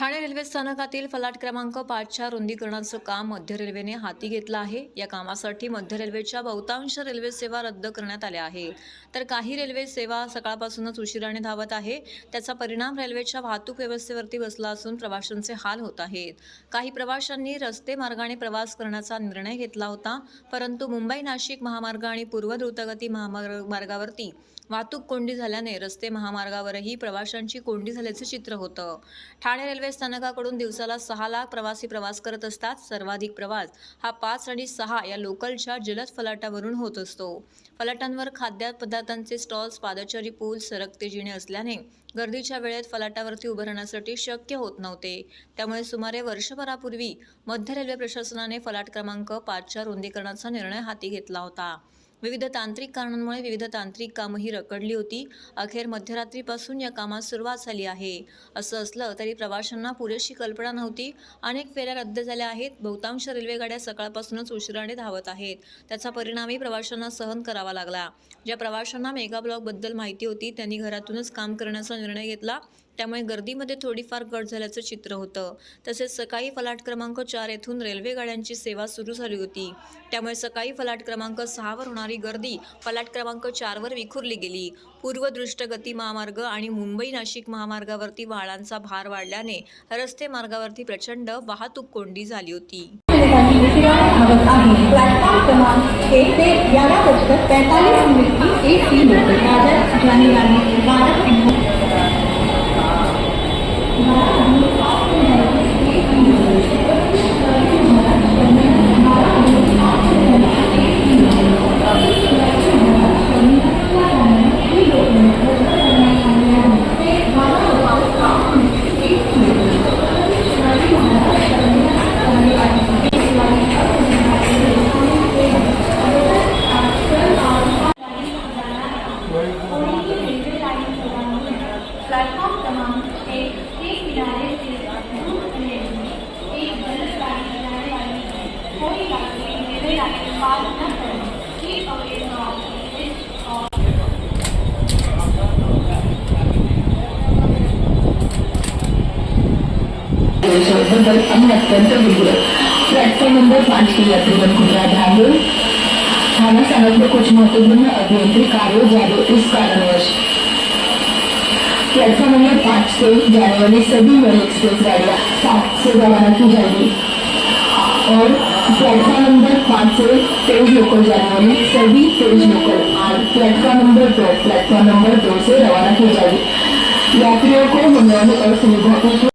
Thane railway स्थानकातील फलाट क्रमांक पाचच्या रुंदीकरणाचं काम मध्य रेल्वेने हाती घेतलं आहे. या कामासाठी मध्य रेल्वेच्या बहुतांश रेल्वे सेवा रद्द करण्यात आल्या आहे तर काही रेल्वे सेवा सकाळपासूनच उशिराने धावत आहे. त्याचा परिणाम रेल्वेच्या वाहतूक व्यवस्थेवरती बसला असून प्रवाशांचे हाल होत आहेत. काही प्रवाशांनी रस्ते मार्गाने प्रवास करण्याचा निर्णय घेतला होता. परंतु मुंबई नाशिक महामार्ग आणि पूर्व द्रुतगती महामार्ग मार्गावरती वाहतूक कोंडी झाल्याने रस्ते महामार्गावरही प्रवाशांची कोंडी झाल्याचे चित्र होतं. ठाणे रेल्वे स्थानकाकडून दिवसाला सहा लाख प्रवासी प्रवास करत असतात. सर्वाधिक प्रवास हा पाच आणि सहा या लोकलच्या जलद फलाटावरून होत असतो. फलाटांवर खाद्यपदार्थांचे स्टॉल्स पादचारी पूल सरकते जिणे असल्याने गर्दीच्या वेळेत फलाटावरती उभं राहण्यासाठी शक्य होत नव्हते. त्यामुळे सुमारे वर्षभरापूर्वी मध्य रेल्वे प्रशासनाने फलाट क्रमांक पाचच्या रुंदीकरणाचा निर्णय हाती घेतला होता. विविध तांत्रिक कारणांमुळे विविध तांत्रिक कामंही रखडली होती. अखेर मध्यरात्रीपासून या कामास सुरुवात झाली आहे. असं असलं तरी प्रवाशांना पुरेशी कल्पना नव्हती. अनेक फेऱ्या रद्द झाल्या आहेत. बहुतांश रेल्वेगाड्या सकाळपासूनच उशिराने धावत आहेत. त्याचा परिणामही प्रवाशांना सहन करावा लागला. ज्या प्रवाशांना मेगा ब्लॉकबद्दल माहिती होती त्यांनी घरातूनच काम करण्याचा निर्णय घेतला. त्यामुळे गर्दीमध्ये थोडीफार घट झाल्याचं चित्र होतं. तसेच सकाळी फलाट क्रमांक चार येथून रेल्वे गाड्यांची सेवा सुरू झाली होती. त्यामुळे सकाळी फलाट क्रमांक सहावर होणारी गर्दी फलाट क्रमांक चारवर विखुरली गेली. पूर्वदृष्टगती महामार्ग आणि मुंबई नाशिक महामार्गावरती वाहनांचा भार वाढल्याने रस्ते मार्गावरती प्रचंड वाहतूक कोंडी झाली होती. प्लॅटफॉर्म क्रमांक एक ते ग्यारह बजकर पैंतालीस मिनट की एक तीन होते राजा जानी वाली बारह लाखों तमाम एक नंबर अन्य अत्यंत विग्रह प्लेटफॉर्म नंबर पाँच के यात्रीगण को प्राधान थाना संबंध कुछ महत्वपूर्ण अभियंत्री कार्यों जारी इस कारणवश प्लेटफॉर्म नंबर पाचशे से जाने सभी एक्सप्रेस गाड़ियाँ सात से रवाना की जाएगी और प्लेटफॉर्म नंबर पाँच से तेज लोकल जाने वाली सभी तेज लोकल और प्लेटफॉर्म नंबर दो प्लेटफॉर्म नंबर दो से रवाना की जाएगी यात्रियों को होने वाली असुविधा को